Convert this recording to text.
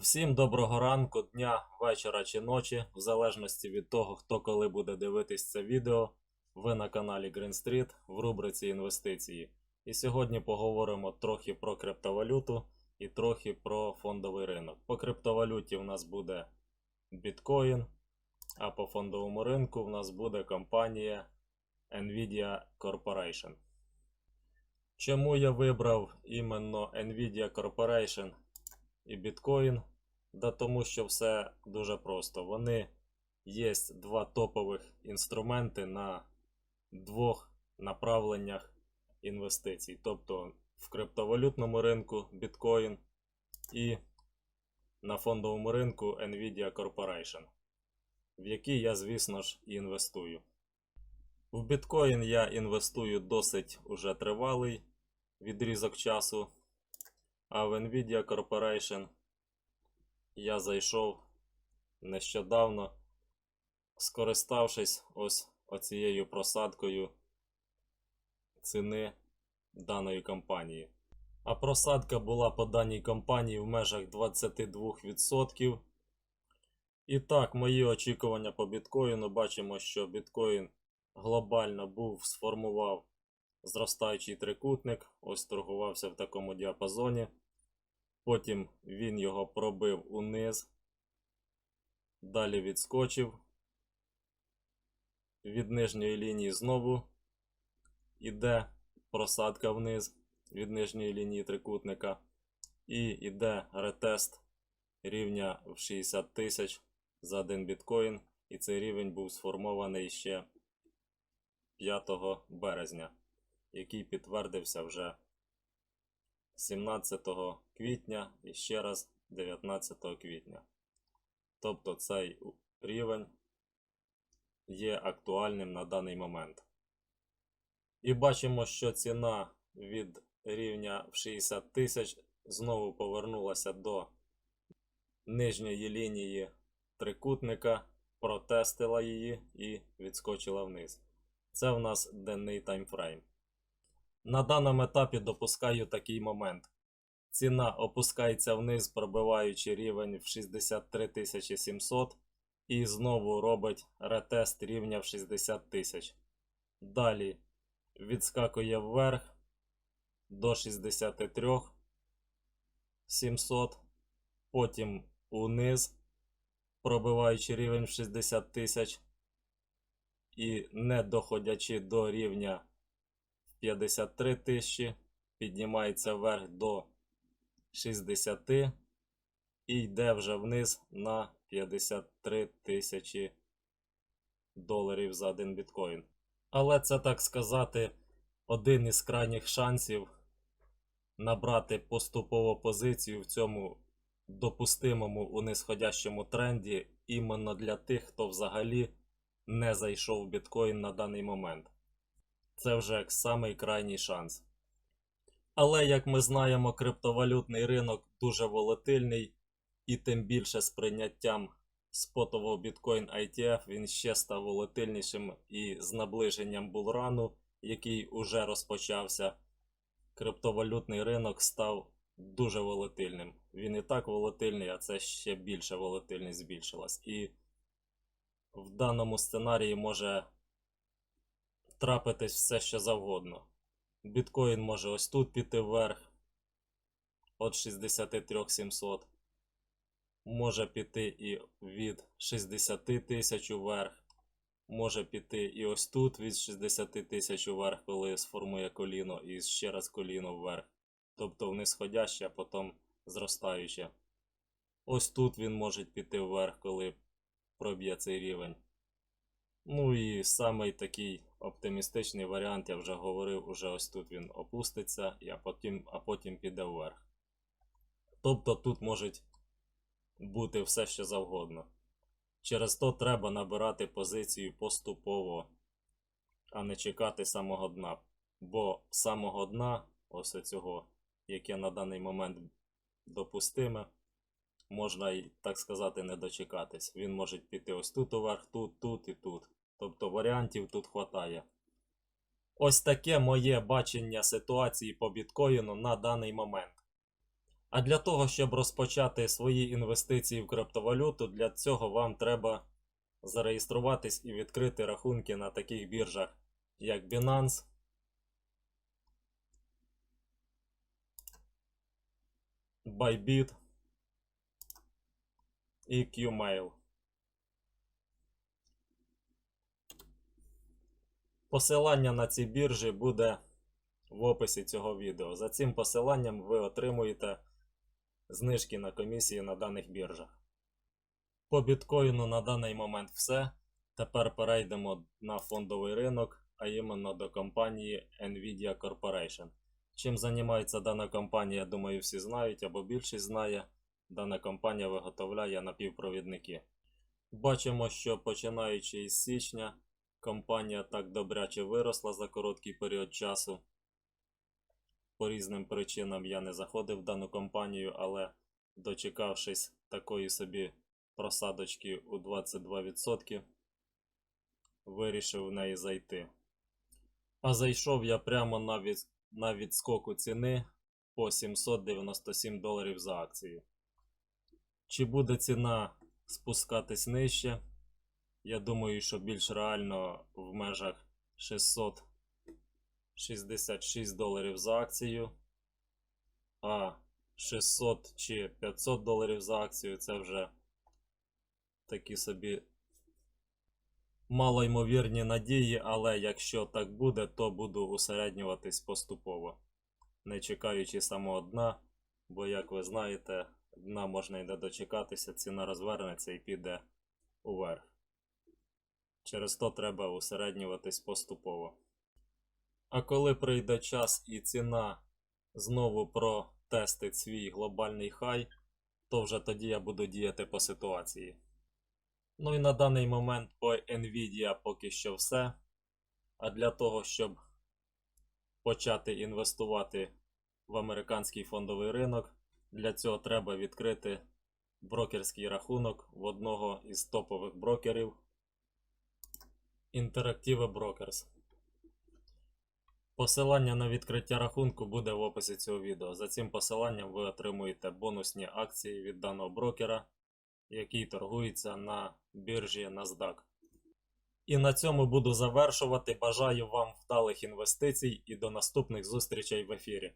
Всім доброго ранку, дня, вечора чи ночі, в залежності від того, хто коли буде дивитись це відео. Ви на каналі Green Street в рубриці інвестиції. І сьогодні поговоримо трохи про криптовалюту і трохи про фондовий ринок. По криптовалюті в нас буде біткоін, а по фондовому ринку в нас буде компанія Nvidia Corporation. Чому я вибрав іменно Nvidia Corporation і біткоін? Да тому що все дуже просто. Вони є два топових інструменти на двох направленнях інвестицій. Тобто в криптовалютному ринку біткоін і на фондовому ринку Nvidia Corporation, в який я, звісно ж, і інвестую. В біткоін я інвестую досить уже тривалий відрізок часу, а в Nvidia Corporation я зайшов нещодавно, скориставшись ось оцією просадкою ціни даної компанії. А просадка була по даній компанії в межах 22%. І так, мої очікування по біткоїну бачимо, що біткоін глобально був сформував зростаючий трикутник, ось торгувався в такому діапазоні. Потім він його пробив униз, далі відскочив. Від нижньої лінії знову іде просадка вниз від нижньої лінії трикутника. І йде ретест рівня в 60 тисяч за один біткоін. І цей рівень був сформований ще 5 березня, який підтвердився вже 17 квітня і ще раз 19 квітня. Тобто цей рівень є актуальним на даний момент. І бачимо, що ціна від рівня в 60 тисяч знову повернулася до нижньої лінії трикутника, протестила її і відскочила вниз. Це в нас денний таймфрейм. На даному етапі допускаю такий момент. Ціна опускається вниз, пробиваючи рівень в 63 700 і знову робить ретест рівня в 60 тисяч. Далі відскакує вверх до 63 700, потім униз, пробиваючи рівень в 60 тисяч і не доходячи до рівня 53 тисячі, піднімається вверх до 60 і йде вже вниз на 53 тисячі доларів за один біткоін. Але це так сказати один із крайніх шансів набрати поступову позицію в цьому допустимому у нисходящому тренді іменно для тих, хто взагалі не зайшов в біткоін на даний момент. Це вже як самий крайній шанс. Але, як ми знаємо, криптовалютний ринок дуже волатильний, і тим більше з прийняттям спотового біткоін ITF він ще став волатильнішим і з наближенням булрану, який уже розпочався, криптовалютний ринок став дуже волатильним. Він і так волатильний, а це ще більше волатильність збільшилась. І в даному сценарії може трапитись все що завгодно. Біткоін може ось тут піти вверх від 63 700. Може піти і від 60 тисяч вверх. Може піти і ось тут від 60 тисяч вверх, коли сформує коліно, і ще раз коліно вверх. Тобто нисходяще, а потім зростаюче. Ось тут він може піти вверх, коли проб'є цей рівень. Ну і самий такий оптимістичний варіант, я вже говорив, уже ось тут він опуститься, а потім, а потім піде вверх. Тобто тут можуть бути все що завгодно. Через то треба набирати позицію поступово, а не чекати самого дна. Бо самого дна, ось цього, яке на даний момент допустиме, можна так сказати, не дочекатись. Він може піти ось тут уверх, тут, тут і тут. Тобто варіантів тут хватає. Ось таке моє бачення ситуації по біткоїну на даний момент. А для того, щоб розпочати свої інвестиції в криптовалюту, для цього вам треба зареєструватись і відкрити рахунки на таких біржах, як Binance, Bybit і Qmail. Посилання на ці біржі буде в описі цього відео. За цим посиланням ви отримуєте знижки на комісії на даних біржах. По біткоїну на даний момент все. Тепер перейдемо на фондовий ринок, а іменно до компанії Nvidia Corporation. Чим займається дана компанія, я думаю, всі знають або більшість знає. Дана компанія виготовляє напівпровідники. Бачимо, що починаючи із січня, компанія так добряче виросла за короткий період часу. По різним причинам я не заходив в дану компанію, але дочекавшись такої собі просадочки у 22%, вирішив в неї зайти. А зайшов я прямо на, від... на відскоку ціни по 797 доларів за акцію. Чи буде ціна спускатись нижче? Я думаю, що більш реально в межах 666 доларів за акцію. А 600 чи 500 доларів за акцію це вже такі собі малоймовірні надії, але якщо так буде, то буду усереднюватись поступово, не чекаючи самого дна, бо, як ви знаєте, дна можна і не дочекатися, ціна розвернеться і піде уверх. Через то треба усереднюватись поступово. А коли прийде час і ціна знову протестить свій глобальний хай, то вже тоді я буду діяти по ситуації. Ну і на даний момент по Nvidia поки що все. А для того, щоб почати інвестувати в американський фондовий ринок, для цього треба відкрити брокерський рахунок в одного із топових брокерів Interactive Brokers. Посилання на відкриття рахунку буде в описі цього відео. За цим посиланням ви отримуєте бонусні акції від даного брокера, який торгується на біржі NASDAQ. І на цьому буду завершувати. Бажаю вам вдалих інвестицій і до наступних зустрічей в ефірі.